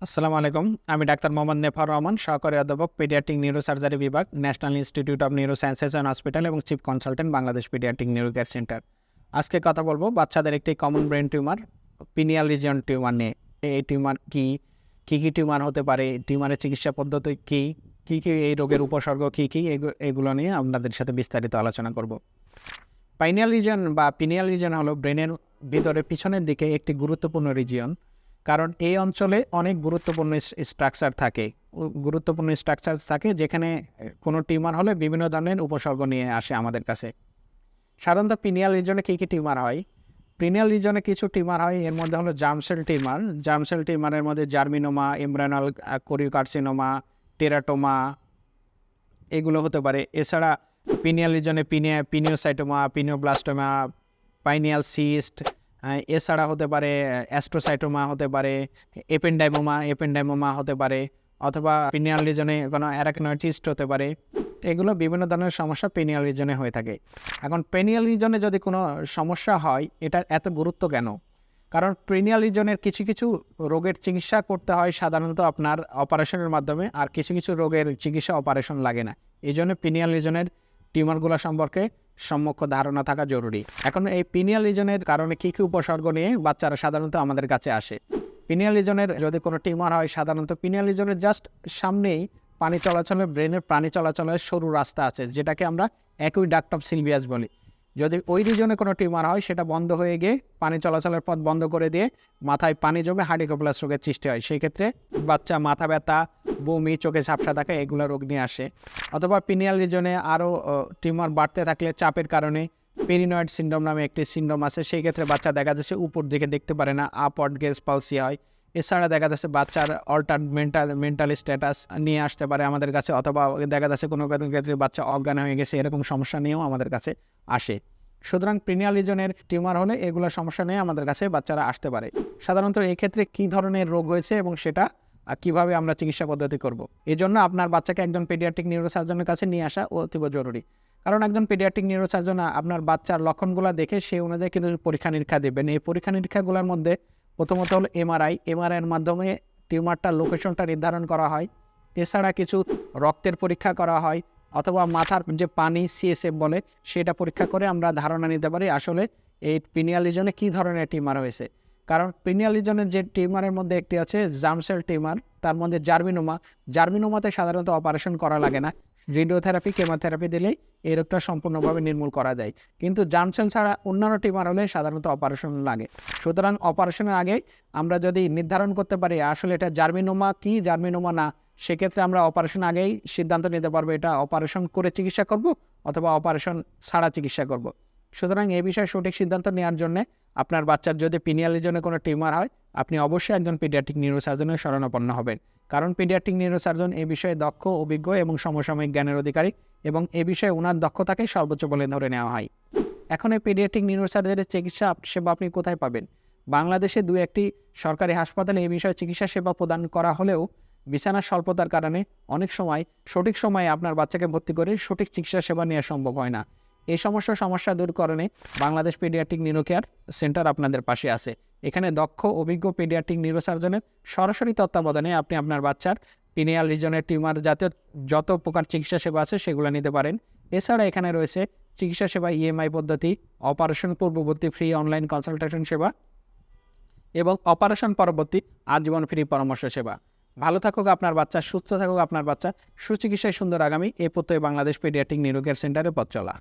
আসসালামু আলাইকুম। আমি ডাক্তার মোহাম্মদ নেফার রহমান, সহকারী অধ্যাপক পেডিয়াট্রিক নিউরোসার্জারি বিভাগ, National Institute of Neuro Sciences and Hospital এবং chief consultant Bangladesh paediatric neuro care centre. আজকে কথা বলব বাচ্চাদের একটি common brain tumour, pineal region tumour নিয়ে। এই টিউমার কি? কী কী টিউমার হতে পারে? টিউমারের চিকিৎসা পদ্ধতি কী? কী কী এই রোগের উপসর্গ কী কী? এগু- এগুলো নিয়ে আপনাদের সাথে বিস্তারিত আলোচনা করব। পাইনিয়াল রিজন বা পিনিয়াল রিজন হলো ব্রেনের ভিতরে পিছনের দিকে একটি গুরুত্বপূর্ণ রিজিয়ন। কারণ এই অঞ্চলে অনেক গুরুত্বপূর্ণ স্ট্রাকচার থাকে। গুরুত্বপূর্ণ স্ট্রাকচার থাকে যেখানে কোনো টিউমার হলে বিভিন্ন ধরনের উপসর্গ নিয়ে আসে আমাদের কাছে। সাধারণত পিনিয়াল রিজনে কী কী টিউমার হয়? প্রিনিয়াল রিজনে কিছু টিউমার হয়, এর মধ্যে হলো জামসেল টিউমার। জামসেল টিউমারের মধ্যে জার্মিনোমা এমব্রানাল কোরিওকার্সিনোমা টেরাটোমা এগুলো হতে পারে। এছাড়া পিনিয়াল রিজনে পিনিয়া, পিনিওসাইটোমা, পিনিওব্লাস্টোমা পাইনিয়াল সিস্ট এছাড়া হতে পারে অ্যাস্ট্রোসাইটোমা হতে পারে এপেন্ডাইমোমা এপেন্ডাইমোমা হতে পারে, অথবা পিনিয়াল রিজনে কোনো অ্যারাকনয়েটিস্ট হতে পারে। এগুলো বিভিন্ন ধরনের সমস্যা পেনিয়াল রিজনে হয়ে থাকে। এখন পেনিয়াল রিজনে যদি কোনো সমস্যা হয় এটা এত গুরুত্ব কেন? কারণ পেনিয়াল রিজনের কিছু কিছু রোগের চিকিৎসা করতে হয় সাধারণত আপনার অপারেশনের মাধ্যমে, আর কিছু কিছু রোগের চিকিৎসা অপারেশন লাগে না। এই জন্য পিনিয়াল রিজনের টিউমারগুলো সম্পর্কে সম্মুখ ধারণা থাকা জরুরি। এখন এই পিনিয়াল রিজনের কারণে কী কী উপসর্গ নিয়ে বাচ্চারা সাধারণত আমাদের কাছে আসে? পিনিয়াল রিজনের যদি কোনো টিউমার হয়, সাধারণত পিনিয়াল রিজনের জাস্ট সামনেই পানি চলাচলের ব্রেনের পানি চলাচলের সরু রাস্তা আছে, যেটাকে আমরা একই ডাক্ট অফ সিলভিয়াস বলি। যদি ওই রিজনে কোনো টিউমার হয়, সেটা বন্ধ হয়ে গিয়ে পানি চলাচলের পথ বন্ধ করে দিয়ে মাথায় পানি জমে হার্ডিকোপ্লাস রোগের সৃষ্টি হয়। সেই ক্ষেত্রে বাচ্চা মাথা ব্যথা, বমি, চোখে ঝাপসা থাকা, এগুলো রোগ নিয়ে আসে। অথবা পিনিয়াল রিজনে আরও টিউমার বাড়তে থাকলে চাপের কারণে পেরিনয়েড সিন্ড্রোম নামে একটি সিন্ড্রোম আছে। সেই ক্ষেত্রে বাচ্চা দেখা যাচ্ছে উপর দিকে দেখতে পারে না আপওয়ার্ড গেজ পালসি হয়। এছাড়া দেখা যাচ্ছে বাচ্চার অল্টার মেন্টাল মেন্টাল স্ট্যাটাস নিয়ে আসতে পারে আমাদের কাছে, অথবা দেখা যাচ্ছে কোনো কোনো ক্ষেত্রে বাচ্চা অজ্ঞান হয়ে গেছে, এরকম সমস্যা নিয়েও আমাদের কাছে আসে। সুতরাং প্রিনিয়াল রিজনের টিউমার হলে এগুলো সমস্যা নিয়ে আমাদের কাছে, বাচ্চারা আসতে পারে। সাধারণত এই ক্ষেত্রে কী ধরনের রোগ হয়েছে এবং সেটা কীভাবে আমরা চিকিৎসা পদ্ধতি করব? এই জন্য আপনার বাচ্চাকে একজন পেডিয়াট্রিক নিউরোসার্জনের কাছে নিয়ে আসা অতীব জরুরি। কারণ একজন পেডিয়াট্রিক নিউরোসার্জন আপনার বাচ্চার লক্ষণগুলো দেখে সেই অনুযায়ী কিন্তু পরীক্ষা নিরীক্ষা দেবেন। এই পরীক্ষা নিরীক্ষাগুলোর মধ্যে প্রথমত হলো এমআরআই এমআরআইয়ের মাধ্যমে টিউমারটার লোকেশনটা নির্ধারণ করা হয়। এছাড়া কিছু রক্তের পরীক্ষা করা হয়। অথবা মাথার যে পানি সিএসএফ বলে, সেটা পরীক্ষা করে আমরা ধারণা নিতে পারি আসলে এই পিনিয়াল লিজনে কী ধরনের টিমার হয়েছে। কারণ পিনিয়াল লিজনের যে টিউমারের মধ্যে একটি আছে জামসেল টিমার তার মধ্যে জার্মিনোমা। জার্মিনোমাতে সাধারণত অপারেশন করা লাগে না। রেডিওথেরাপি, কেমোথেরাপি দিলেই এই রোগটা সম্পূর্ণভাবে নির্মূল করা যায়। কিন্তু জামসেল ছাড়া অন্যান্য টিমার হলে সাধারণত অপারেশন লাগে। সুতরাং অপারেশনের আগে আমরা যদি নির্ধারণ করতে পারি, আসলে এটা জার্মিনোমা কি, জার্মিনোমা না, সেক্ষেত্রে আমরা অপারেশন আগেই সিদ্ধান্ত নিতে পারব, এটা অপারেশন করে চিকিৎসা করব অথবা অপারেশন ছাড়া চিকিৎসা করব। সুতরাং এই বিষয়ে সঠিক সিদ্ধান্ত নেওয়ার জন্য আপনার বাচ্চার যদি পিনিয়াল রিজনে কোনো টিউমার হয়, আপনি অবশ্যই একজন পিডিয়াট্রিক নিউরোসার্জনের শরণাপন্ন হবেন। কারণ পিডিয়াট্রিক নিউরোসার্জন এই বিষয়ে দক্ষ, অভিজ্ঞ এবং সমসাময়িক জ্ঞানের অধিকারী এবং এ বিষয়ে ওনার দক্ষতাকে সর্বোচ্চ বলে ধরে নেওয়া হয়। এখন এই পেডিয়াট্রিক নিউরোসার্জারির চিকিৎসা সেবা আপনি কোথায় পাবেন? বাংলাদেশে দু একটি সরকারি হাসপাতালে এই বিষয়ে চিকিৎসা সেবা প্রদান করা হলেও বিছানার স্বল্পতার কারণে অনেক সময় সঠিক সময়ে আপনার বাচ্চাকে ভর্তি করে সঠিক চিকিৎসা সেবা নেওয়া সম্ভব হয় না। এই সমস্যা সমস্যা দূরকরণে Bangladesh paediatric neuro care centre আপনাদের পাশে আছে। এখানে দক্ষ অভিজ্ঞ পেডিয়াট্রিক নিউরোসার্জনের সরাসরি তত্ত্বাবধানে আপনি আপনার বাচ্চার পিনিয়াল রিজনের টিউমার জাতীয় যত প্রকার চিকিৎসা সেবা আছে সেগুলো নিতে পারেন। এছাড়া এখানে রয়েছে চিকিৎসা সেবা ইএমআই পদ্ধতি অপারেশন পূর্ববর্তী ফ্রি অনলাইন কনসালটেশন সেবা এবং অপারেশন পরবর্তী আজীবন ফ্রি পরামর্শ সেবা। ভালো থাকুক আপনার বাচ্চা, সুস্থ থাকুক আপনার বাচ্চা। সুচিকিৎসায় সুন্দর আগামী। এ প্রত্যয় বাংলাদেশ পেডিয়াট্রিক নিউরোকেয়ার সেন্টারে পথ চলা।